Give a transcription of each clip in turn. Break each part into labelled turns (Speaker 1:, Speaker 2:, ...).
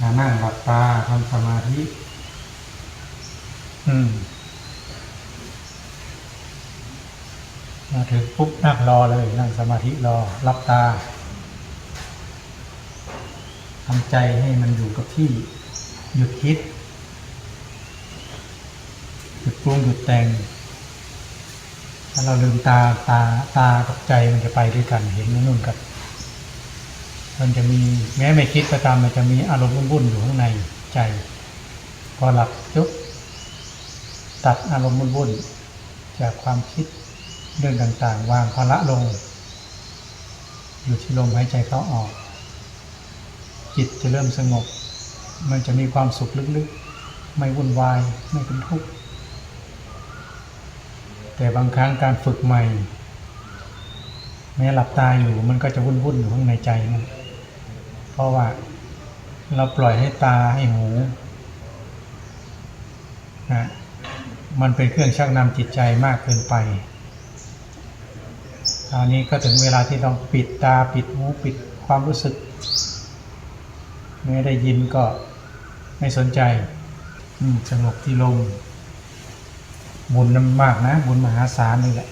Speaker 1: นั่งหลับตาทำสมาธิ
Speaker 2: อืมมาถึงปุ๊บนั่งรอเลยนั่งสมาธิรอรับตาทำใจให้มันอยู่กับที่ หยุดคิด หยุดปรุงหยุดแต่ง ถ้าเราลืมตาตาตากับใจมันจะไปด้วยกันเห็นนู่นกับ มันจะมีแม้ไม่คิดก็ตามมันจะมีอารมณ์วุ่นๆอยู่ข้างในใจ พอหลับจุบตัดอารมณ์วุ่นๆจากความคิดเรื่องต่างๆ วางภาระลง อยู่ที่ลมหายใจเข้าออก จิตจะเริ่มสงบ มันจะมีความสุขลึกๆ ไม่วุ่นวายไม่เป็นทุกข์แต่บางครั้งการฝึกใหม่ แม้หลับตาอยู่มันก็จะวุ่นๆอยู่ข้างในใจมันเพ ราะว่า เราปล่อยให้ตาให้หูนะมันเป็นเครื่องชักนำจิตใจมากเกินไปตอนนี้ก็ถึงเวลาที่ต้องปิดตาปิดหูปิดความรู้สึก ไม่ได้ยินก็ไม่สนใจสงบที่ลมบุญนั้นมากนะ บุญมหาศาลนี่แหละ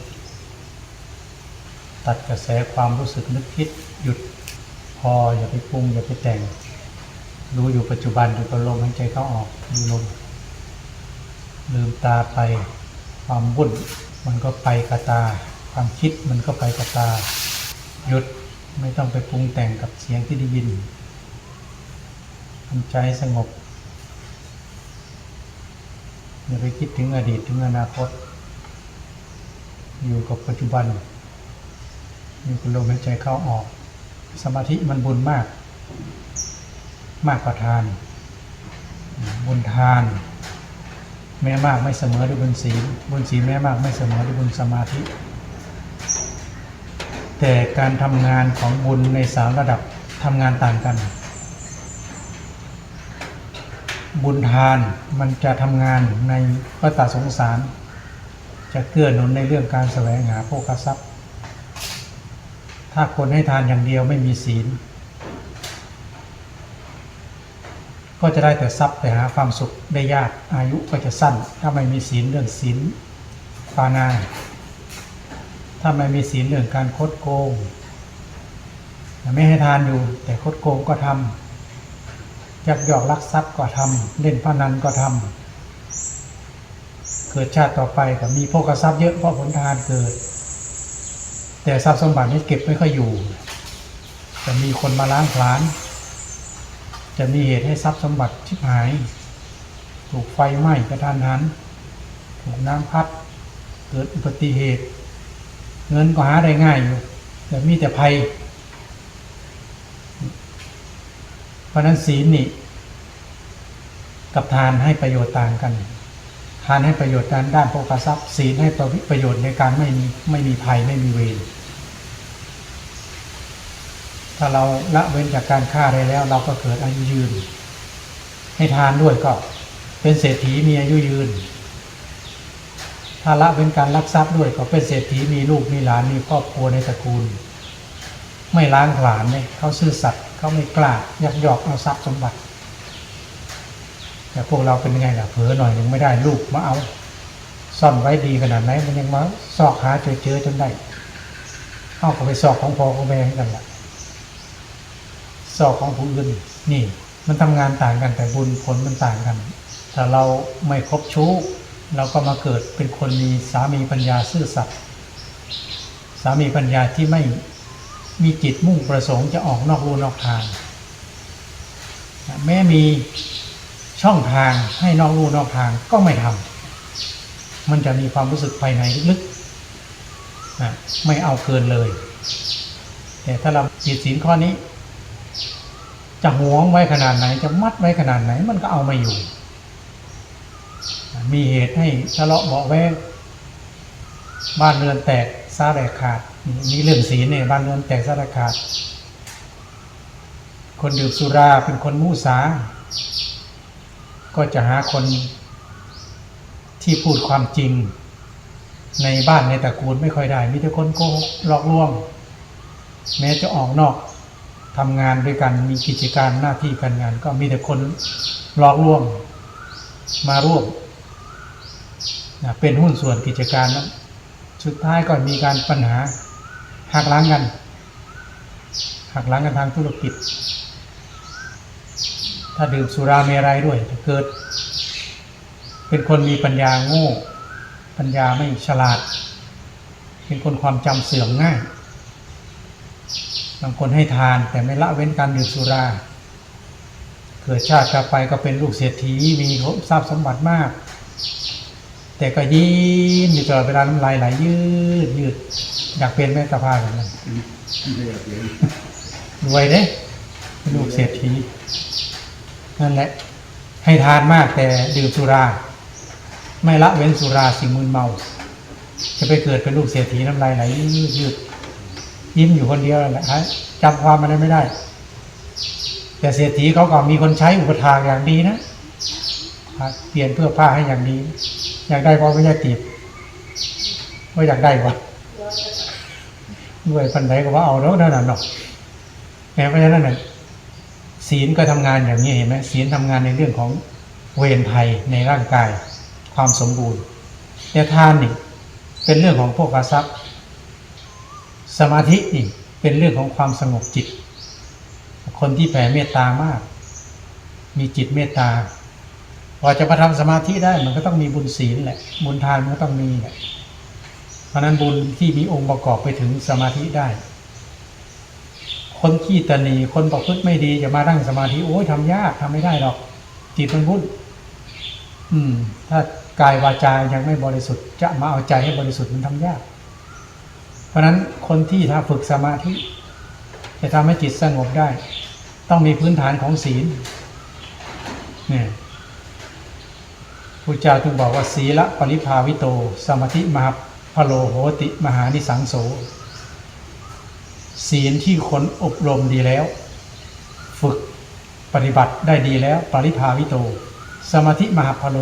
Speaker 2: ตัดกระแสความรู้สึกนึกคิดหยุด ออย่าไปปรุงอย่าไปแต่ง รู้อยู่ปัจจุบันอยู่กับลมหายใจเข้าออกดูลมลืมตาไปความวุ่นมันก็ไปกับตา ความคิดมันก็ไปกับตา หยุดไม่ต้องไปปรุงแต่งกับเสียงที่ได้ยินทำใจสงบอย่าไปคิดถึงอดีตถึงอนาคต อยู่กับปัจจุบัน อยู่กับลมหายใจเข้าออก สมาธิมันบุญมาก มากกว่าทาน บุญทาน แม้มากไม่เสมอด้วยบุญศีลบุญศีลแม้มากไม่เสมอด้วยบุญสมาธิ แต่การทำงานของบุญในสามระดับทำงานต่างกัน บุญทานมันจะทำงานในวัฏสงสาร จะเกื้อหนุนในเรื่องการแสวงหาโภคทรัพย์ ถ้าคนให้ทานอย่างเดียวไม่มีศีล ก็จะได้แต่ทรัพย์แต่หาความสุขได้ยากอายุก็จะสั้น ถ้าไม่มีศีลเรื่องศีลปานาถ้าไม่มีศีลเรื่องการคดโกงไม่ให้ทานอยู่ แต่คดโกงก็ทำยักยอกลักทรัพย์ก็ทำเล่นพนันก็ทำเกิดชาติต่อไปก็มีโภคทรัพย์เยอะเพราะผลทานเกิด แต่ทรัพย์สมบัตินี้เก็บไม่ค่อยอยู่ จะมีคนมาล้างผลาญจะมีเหตุให้ทรัพย์สมบัติชิบหาย ถูกไฟไหม้กระทันหัน ถูกน้ำพัด เกิดอุบัติเหตุ เงินก็หาได้ง่ายอยู่แต่มีแต่ภัย เพราะฉะนั้นศีลนี่ กับทานให้ประโยชน์ต่างกัน ทานให้ประโยชน์ด้านด้านโภคทรัพย์ศีลให้ประโยชน์ในการไม่มีไม่มีภัยไม่มีเวร ถ้าเราละเว้นจากการฆ่าได้แล้ว เราก็เกิดอายุยืน ให้ทานด้วยก็ เป็นเศรษฐีมีอายุยืน ถ้าละเว้นการลักทรัพย์ด้วยก็เป็นเศรษฐีมีลูกมีหลานมีครอบครัวในตระกูล ไม่ล้างผลาญเลยเขาซื่อสัตย์เขาไม่กล้ายักยอกเอาทรัพย์สมบัติ แต่พวกเราเป็นไงล่ะเผลอหน่อยยังไม่ได้ลูกมาเอาซ่อนไว้ดีขนาดไหนมันยังมาซอกหาเจอเจอจนได้เอาก็ไปซอกของพ่อของแม่เหมือนกันล่ะ สอบของผู้อื่นนี่ มันทำงานต่างกันแต่บุญผลมันต่างกัน ถ้าเราไม่คบชู้ เราก็มาเกิดเป็นคนมีสามีปัญญาซื่อสัตย์สามีปัญญาที่ไม่มีจิตมุ่งประสงค์จะออกนอกรูนอกทาง แม้มีช่องทางให้นอกรูนอกทางก็ไม่ทำมันจะมีความรู้สึกภายในลึกๆนะไม่เอาเกินเลย แต่ถ้าเราจิตศีลข้อนี้ จะหวงไว้ขนาดไหน จะมัดไว้ขนาดไหน มันก็เอาไม่อยู่ มีเหตุให้ทะเลาะเบาะแวงบ้านเรือนแตกซาแตกขาดนี่เรื่องศีลเนี่ยบ้านเรือนแตกซาแตกขาด คนดื่มสุราเป็นคนมุสา ก็จะหาคนที่พูดความจริง ในบ้านในตระกูลไม่ค่อยได้ มีแต่คนโกหกหลอกลวง แม้จะออกนอก ทำงานด้วยกันมีกิจการหน้าที่การงาน ก็มีแต่คนหลอกลวงมาร่วมนะเป็นหุ้นส่วนกิจการนั้นสุดท้ายก็มีการปัญหาหักล้างกันหักล้างกันทางธุรกิจ ถ้าดื่มสุราเมรัยด้วยจะเกิด เป็นคนมีปัญญาโง่ ปัญญาไม่ฉลาด เป็นคนความจำเสื่อมง่าย บางคนให้ทานแต่ไม่ละเว้นการดื่มสุรา เกิดชาติกลับไปก็เป็นลูกเศรษฐีมีทรัพย์สมบัติมาก แต่ก็ยิ้มอยู่ตลอดเวลาน้ำลายไหลยืดยืดอยากเป็นแม่ตาพาแบบนั้นรวยเด้เป็นลูกเศรษฐีนั่นแหละ ให้ทานมากแต่ดื่มสุรา ไม่ละเว้นสุราสิ่งมึนเมา จะไปเกิดเป็นลูกเศรษฐีน้ำลายไหลยืด ยิ้มอยู่คนเดียวแหละฮะจำความมันไม่ได้ แต่เศรษฐีเขาก็มีคนใช้อุปถากอย่างดีนะเปลี่ยนเพื่อผ้าให้อย่างดีอยากได้ก็ไม่ใช่ตีบว่าอยากได้วะด้วยปันไหนก็ว่าเอาแล้วนั่นน่ะเนาะแม้เพราะฉะนั้นน่ะศีลก็ทำงานอย่างนี้เห็นไหมศีลทำงานในเรื่องของเวรภัยในร่างกายความสมบูรณ์แต่ทานนี่เป็นเรื่องของพวกอาทรัพย์ สมาธินี่เป็นเรื่องของความสงบจิต คนที่แผ่เมตตามาก มีจิตเมตตาพอจะมาทำสมาธิได้มันก็ต้องมีบุญศีลแหละ บุญทานมันก็ต้องมีแหละเพราะนั้นบุญที่มีองค์ประกอบไปถึงสมาธิได้ คนขี้ตนีคนประพฤติไม่ดีจะมานั่งสมาธิโอ้ยทำยากทำไม่ได้หรอก จิตมันวุ่นอืม ถ้ากายวาจายังไม่บริสุทธิ์จะมาเอาใจให้บริสุทธิ์มันทำยาก ราะฉะนั้นคนที่ถ้าฝึกสมาธิ จะทำให้จิตสงบได้ ต้องมีพื้นฐานของศีลเนี่ยพระเจ้าจึงบอกว่าศีละปริภาวิโต สมาธิมหาพโลโหติมหานิสังโสศีลที่คนอบรมดีแล้ว ฝึกปฏิบัติได้ดีแล้ว ปริภาวิโต สมาธิมหาพโล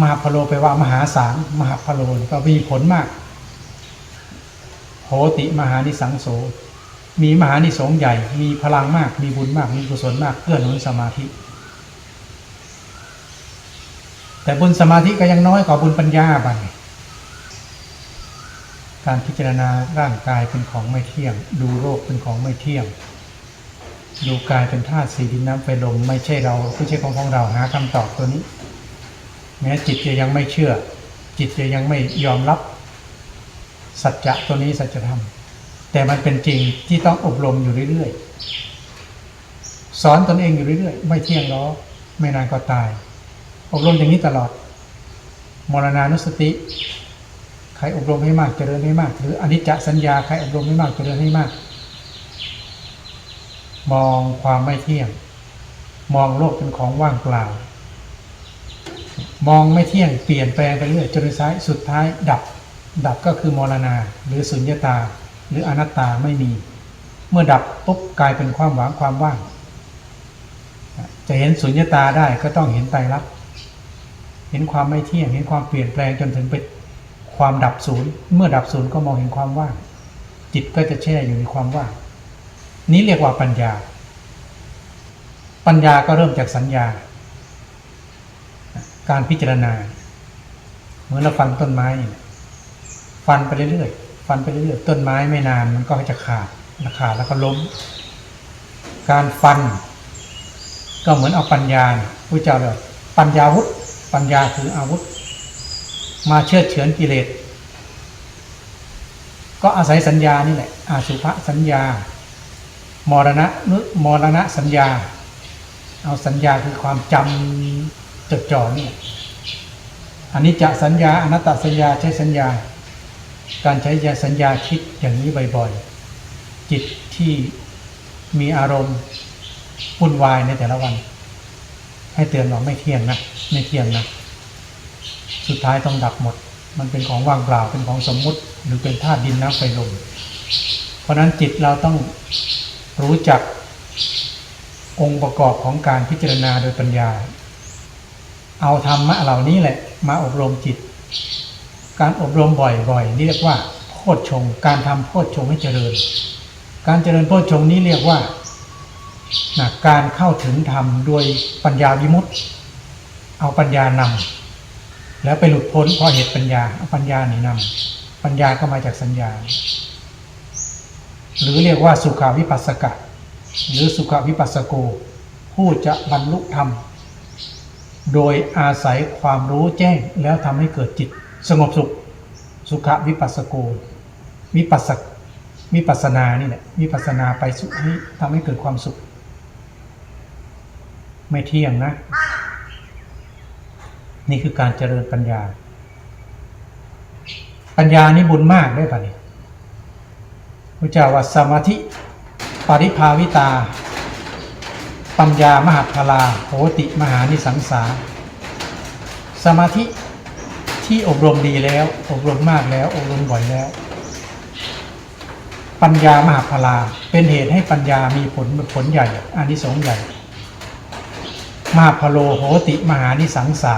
Speaker 2: มหาพโลแปว่ามหาศาลมหาพโลก็มีผลมาก โหติมหานิสังโส มีมหานิสงส์ใหญ่ มีพลังมาก มีบุญมาก มีกุศลมากเกื้อหนุนสมาธิ แต่บุญสมาธิก็ยังน้อยกว่าบุญปัญญาไปการพิจารณาร่างกายเป็นของไม่เที่ยง ดูโรคเป็นของไม่เที่ยง ดูกายเป็นธาตุสีดินน้ำไฟลมไม่ใช่เราไม่ใช่ของของเราหาคำตอบตัวนี้ แม้จิตจะยังไม่เชื่อ จิตจะยังไม่ยอมรับ สัจจะตัวนี้สัจธรรม แต่มันเป็นจริงที่ต้องอบรมอยู่เรื่อยๆ สอนตนเองอยู่เรื่อยๆ ไม่เที่ยงล้อไม่นานก็ตาย อบรมอย่างนี้ตลอด มรณานุสติ ใครอบรมให้มากเจริญให้มาก หรืออนิจจสัญญาใครอบรมให้มากเจริญให้มาก มองความไม่เที่ยง มองโลกเป็นของว่างเปล่ามองไม่เที่ยงเปลี่ยนแปลงไปเรื่อยจนสุดท้ายสุดท้ายดับ ดับก็คือมรณา หรือสุญญตา หรืออนัตตาไม่มี เมื่อดับปุ๊บกลายเป็นความหวังความว่าง จะเห็นสุญญตาได้ก็ต้องเห็นไตรลักษณ์เห็นความไม่เที่ยงเห็นความเปลี่ยนแปลงจนถึงเป็นความดับศูนย์ เมื่อดับศูนย์ก็มองเห็นความว่าง จิตก็จะแช่อยู่ในความว่าง นี้เรียกว่าปัญญา ปัญญาก็เริ่มจากสัญญา การพิจารณา เหมือนเราฟันต้นไม้ ฟันไปเรื่อยๆฟันไปเรื่อยๆต้นไม้ไม่นานมันก็จะขาดขาดแล้วก็ล้ม การฟัน ก็เหมือนเอาปัญญาพระเจ้าเลยปัญญาวุธปัญญาคืออาวุธ มาเชื่อเฉือนกิเลสก็อาศัยสัญญานี่แหละอาสุภสัญญามรณะนึกมรณะสัญญา เอาสัญญาคือความจำจดจ่อนี่อันนี้จะสัญญาอนัตตสัญญาใช้สัญญา การใช้ยาสัญญาคิดอย่างนี้บ่อยๆ จิตที่มีอารมณ์วุ่นวายในแต่ละวัน ให้เตือนว่าไม่เที่ยงนะไม่เที่ยงนะสุดท้ายต้องดับหมด มันเป็นของว่างเปล่าเป็นของสมมุติ หรือเป็นธาตุดินน้ำไฟลมเพราะนั้นจิตเราต้องรู้จักองค์ประกอบของการพิจารณาโดยปัญญา เอาธรรมะเหล่านี้แหละ มาอบรมจิต การอบรมบ่อยๆนี่เรียกว่าโพชฌงการทำโพชฌงให้เจริญ การเจริญโพชฌงนี้เรียกว่านะการเข้าถึงธรรมโดยปัญญาวิมุตติเอาปัญญานำแล้วไปหลุดพ้นเพราะเหตุปัญญาเอาปัญญาหนี่นำปัญญาก็มาจากสัญญา หรือเรียกว่าสุขาวิปัสสกะ หรือสุขาวิปัสสโก ผู้จะบรรลุธรรม โดยอาศัยความรู้แจ้งแล้วทำให้เกิดจิต สงบสุขสุขวิปัสสโกวิปัสสวิปัสสนานี่แหละวิปัสนาไปสุขนี้ทำให้เกิดความสุข ไม่เที่ยงนะ นี่คือการเจริญปัญญา ปัญญานี่บุญมากได้ปะเนี่ยพระเจ้าว่าสมาธิปริภาวิตา ปัญญามหาพลาโหติมหานิสังสา สมาธิ ที่อบรมดีแล้ว อบรมมากแล้ว อบรมบ่อยแล้ว ปัญญามหาพลา เป็นเหตุให้ปัญญามีผลผลใหญ่อานิสงส์ใหญ่ มหาพโลโหติมหานิสังสา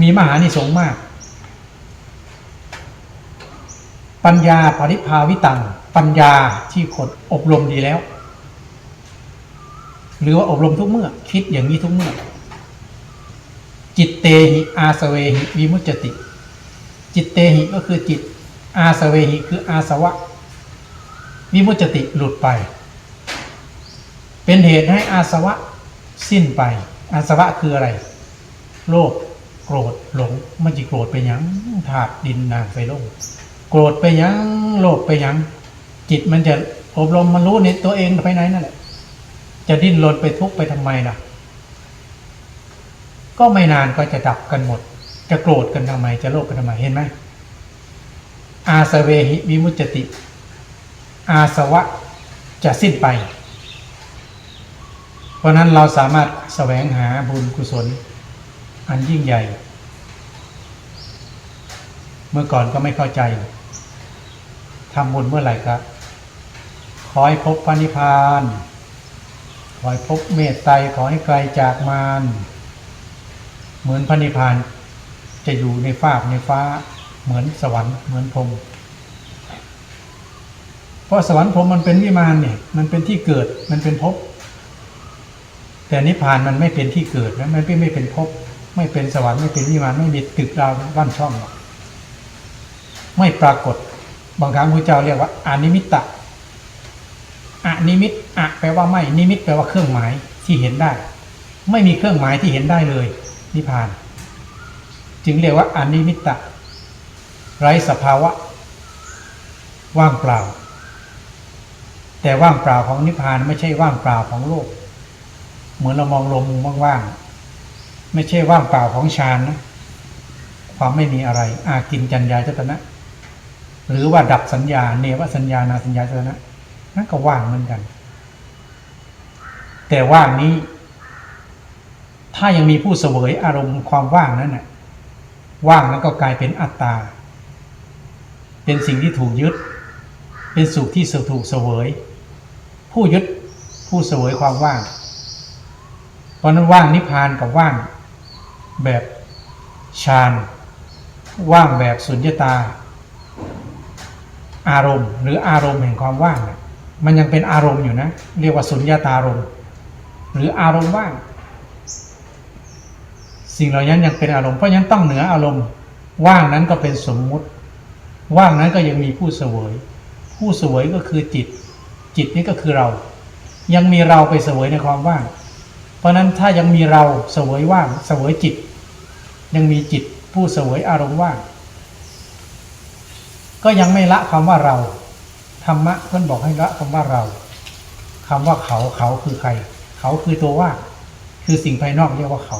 Speaker 2: มีมหานิสงส์มาก ปัญญาปริภาวิตัง ปัญญาที่คนอบรมดีแล้ว หรือว่าอบรมทุกเมื่อ คิดอย่างนี้ทุกเมื่อ จิตเตหิอาสเวหิวิมุจติ จิตเตหิก็คือจิต อาสเวหิคืออาสวะ วิมุจติหลุดไป เป็นเหตุให้อาสวะสิ้นไป อาสวะคืออะไร โลภโกรธหลงมันจะโกรธไปยังธาตุดินน้ำไฟลมโกรธไปยังโลภไปยัง จิตมันจะอบรมมันรู้ในตัวเองภายในนั่นแหละจะดิ้นรนไปทุกข์ไปทำไมล่ะ ก็ไม่นานก็จะดับกันหมด จะโกรธกันทำไม จะโลภกันทำไมเห็นไหมอาสเวหิวิมุจจติ อาสวะจะสิ้นไป เพราะนั้นเราสามารถแสวงหาบุญกุศล อันยิ่งใหญ่ เมื่อก่อนก็ไม่เข้าใจทำบุญเมื่อไหร่ครับขอให้พบพระนิพพาน ขอให้พบเมตไตรขอให้ไกลจากมาร เหมือนพระนิพพานจะอยู่ในฟากในฟ้า เหมือนสวรรค์เหมือนพรมเพราะสวรรค์พรมมันเป็นวิมานเนี่ยมันเป็นที่เกิดมันเป็นภพแต่นิพพานมันไม่เป็นที่เกิดนะมันไม่เป็นภพไม่เป็นสวรรค์ไม่เป็นวิมานไม่มีตึกราวบ้านช่องหรอกไม่ปรากฏบางครั้งพระเจ้าเรียกว่าอานิมิตตะอะนิมิตอะแปลว่าไม่นิมิตแปลว่าเครื่องหมายที่เห็นได้ ไม่มีเครื่องหมายที่เห็นได้เลย นิพพาน จึงเรียกว่าอนิมิตตะ ไร้สภาวะ ว่างเปล่า แต่ว่างเปล่าของนิพพานไม่ใช่ว่างเปล่าของโลก เหมือนเรามองลมว่างๆไม่ใช่ว่างเปล่าของฌานนะความไม่มีอะไร อากินจัญญาจตนะ หรือว่าดับสัญญา เนวสัญญานาสัญญาจตนะนั่นก็ว่างเหมือนกัน แต่ว่างนี้ ถ้ายังมีผู้เสวยอารมณ์ความว่างนั้นน่ะว่างแล้วก็กลายเป็นอัตตา เป็นสิ่งที่ถูกยึด เป็นสุขที่ถูกเสวย ผู้ยึดผู้เสวยความว่างเพราะนั้นว่างนิพพานกับว่าง แบบฌานว่างแบบสุญญตา อารมณ์หรืออารมณ์แห่งความว่าง มันยังเป็นอารมณ์อยู่นะ เรียกว่าสุญญตารมณ์ หรืออารมณ์ว่าง สิ่งเหล่านั้นยังเป็นอารมณ์เพราะฉะนั้นต้องเหนืออารมณ์ ว่างนั้นก็เป็นสมมุติ ว่างนั้นก็ยังมีผู้เสวย ผู้เสวยก็คือจิต จิตนี้ก็คือเรา ยังมีเราไปเสวยในความว่าง เพราะฉะนั้นถ้ายังมีเราเสวยว่างเสวยจิต ยังมีจิตผู้เสวยอารมณ์ว่าง ก็ยังไม่ละคำว่าเราธรรมะเพื่อนบอกให้ละคำว่าเราคำว่าเขาเขาคือใคร เขาคือตัวว่างคือสิ่งภายนอกเรียกว่าเขา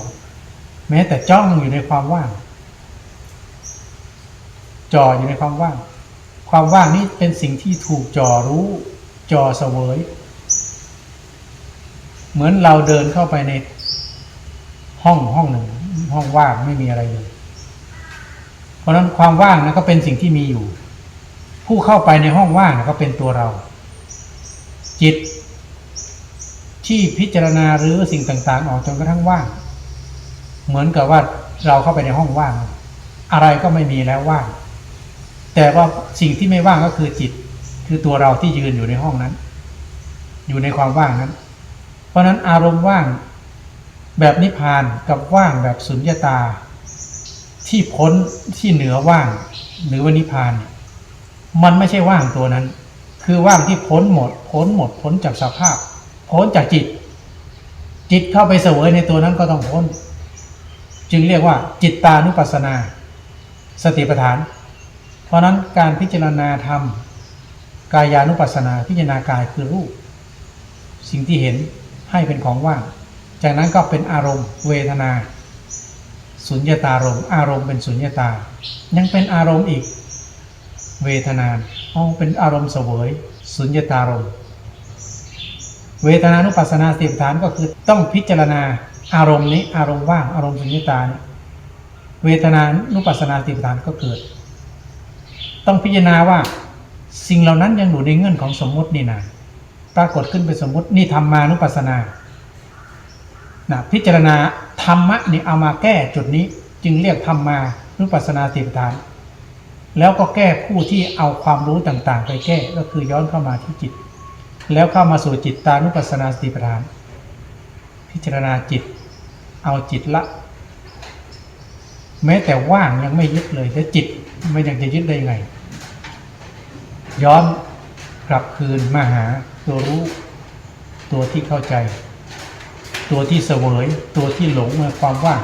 Speaker 2: แม้แต่จ้องอยู่ในความว่าง จ่ออยู่ในความว่าง ความว่างนี้เป็นสิ่งที่ถูกจ่อรู้ จ่อเสวย เหมือนเราเดินเข้าไปในห้องห้องหนึ่ง ห้องว่างไม่มีอะไรเลยเพราะนั้นความว่างนั้นก็เป็นสิ่งที่มีอยู่ ผู้เข้าไปในห้องว่างก็เป็นตัวเรา จิตที่พิจารณาหรือสิ่งต่าง ๆ ออกจนกระทั่งว่าง เหมือนกับว่าเราเข้าไปในห้องว่าง อะไรก็ไม่มีแล้วว่าง แต่ว่าสิ่งที่ไม่ว่างก็คือจิต คือตัวเราที่ยืนอยู่ในห้องนั้น อยู่ในความว่างนั้น เพราะนั้นอารมณ์ว่างแบบนิพพานกับว่างแบบสุญญตา ที่พ้นที่เหนือว่าง หรือว่านิพพาน มันไม่ใช่ว่างตัวนั้น คือว่างที่พ้นหมด พ้นหมดพ้นจากสภาพ พ้นจากจิต จิตเข้าไปเสวยในตัวนั้นก็ต้องพ้น จึงเรียกว่าจิตตานุปัสสนา สติปัฏฐาน เพราะนั้นการพิจารณาธรรม กายานุปัสสนาพิจารณากายคือรูป สิ่งที่เห็นให้เป็นของว่าง จากนั้นก็เป็นอารมณ์ เวทนา สุญญตารมณ์อารมณ์เป็นสุญญตา ยังเป็นอารมณ์อีก เวทนาอ๋อเป็นอารมณ์เสวยสุญญตารมณ์เวทนานุปัสสนาสติปัฏฐานก็คือต้องพิจารณา อารมณ์นี้อารมณ์ว่างอารมณ์สุญญตาเนี่ยเวทนานุปัสสนาสติปัฏฐานก็เกิด ต้องพิจารณาว่าสิ่งเหล่านั้นยังอยู่ในเงื่อนของสมมตินี่นะปรากฏขึ้นเป็นสมมตินี่ธรรมานุปัสสนานะพิจารณาธรรมะนี่เอามาแก้จุดนี้จึงเรียกธรรมานุปัสสนาสติปัฏฐาน แล้วก็แก้ผู้ที่เอาความรู้ต่างๆ ไปแก้ก็คือย้อนเข้ามาที่จิต แล้วเข้ามาสู่จิตตานุปัสสนาสติปัฏฐาน พิจารณาจิต เอาจิตละ แม้แต่ว่างยังไม่ยึดเลยแต่จิตไม่อยังจะยึดได้ไง ย้อนกลับคืนมาหาตัวรู้ ตัวที่เข้าใจ ตัวที่เสวย ตัวที่หลงเมื่อความว่าง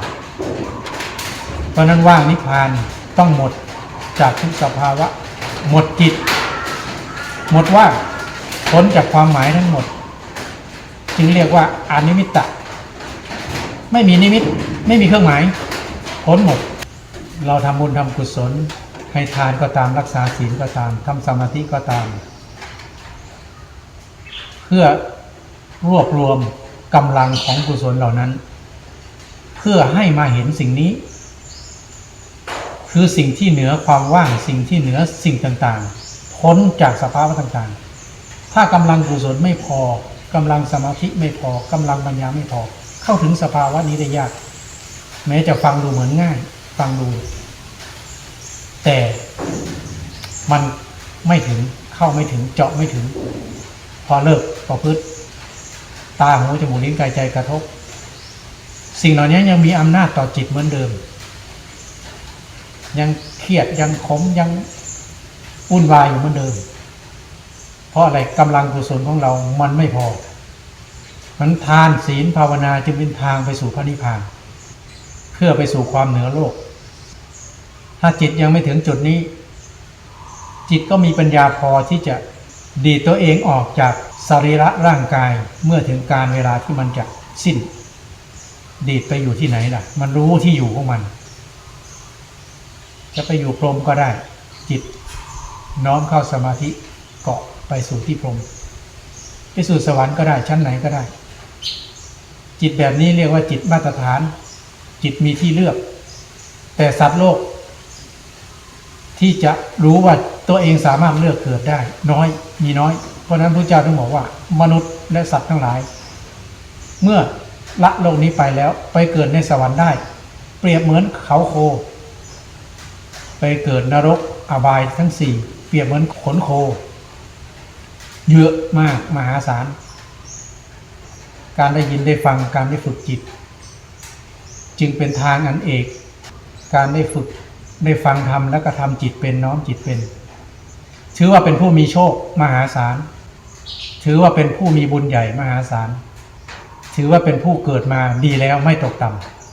Speaker 2: เพราะนั้นว่างนิพพานต้องหมดจากทุกสภาวะ หมดจิต หมดว่างพ้นจากความหมายทั้งหมด จึงเรียกว่าอนิมิตตะ ไม่มีนิมิต ไม่มีเครื่องหมายพ้นหมด เราทำบุญทำกุศล ให้ทานก็ตามรักษาศีลก็ตามทำสมาธิก็ตาม เพื่อรวบรวมกำลังของกุศลเหล่านั้น เพื่อให้มาเห็นสิ่งนี้ คือสิ่งที่เหนือความว่างสิ่งที่เหนือสิ่งต่างๆ พ้นจากสภาวะต่างๆ ถ้ากำลังกุศลไม่พอกำลังสมาธิไม่พอกำลังปัญญาไม่พอ เข้าถึงสภาวะนี้ได้ยาก แม้จะฟังดูเหมือนง่าย ฟังดู แต่มันไม่ถึงเข้าไม่ถึงเจาะไม่ถึง พอเลิกพอพืชตาหูจมูกลิ้นกายใจกระทบ สิ่งเหล่านี้ยังมีอำนาจต่อจิตเหมือนเดิม ยังเครียดยังขมยังวุ่นวายอยู่เหมือนเดิม เพราะอะไรกำลังกุศลของเรามันไม่พอ มันทานศีลภาวนาจึงเป็นทางไปสู่พระนิพพาน เพื่อไปสู่ความเหนือโลก ถ้าจิตยังไม่ถึงจุดนี้ จิตก็มีปัญญาพอที่จะดีตัวเองออกจากสรีระร่างกายเมื่อถึงการเวลาที่มันจะสิ้น ดีดไปอยู่ที่ไหนล่ะ มันรู้ที่อยู่ของมัน จะไปอยู่พรมก็ได้ จิตน้อมเข้าสมาธิเกาะไปสู่ที่พรมไปสู่สวรรค์ก็ได้ชั้นไหนก็ได้ จิตแบบนี้เรียกว่าจิตมาตรฐาน จิตมีที่เลือก แต่สัตว์โลก ที่จะรู้ว่าตัวเองสามารถเลือกเกิดได้ น้อยมีน้อย เพราะนั้นพระเจ้าถึงบอกว่า มนุษย์และสัตว์ทั้งหลาย เมื่อละโลกนี้ไปแล้วไปเกิดในสวรรค์ได้ เปรียบเหมือนเขาโค ไปเกิดนรกอบายทั้งสี่เปรียบเหมือนขนโค เยอะมากมหาศาล การได้ยินได้ฟังการได้ฝึกจิต จึงเป็นทางอันเอก การได้ฝึกได้ฟังทำแล้วก็ทำจิตเป็นน้อมจิตเป็น ถือว่าเป็นผู้มีโชคมหาศาล ถือว่าเป็นผู้มีบุญใหญ่มหาศาล ถือว่าเป็นผู้เกิดมาดีแล้วไม่ตกต่ำ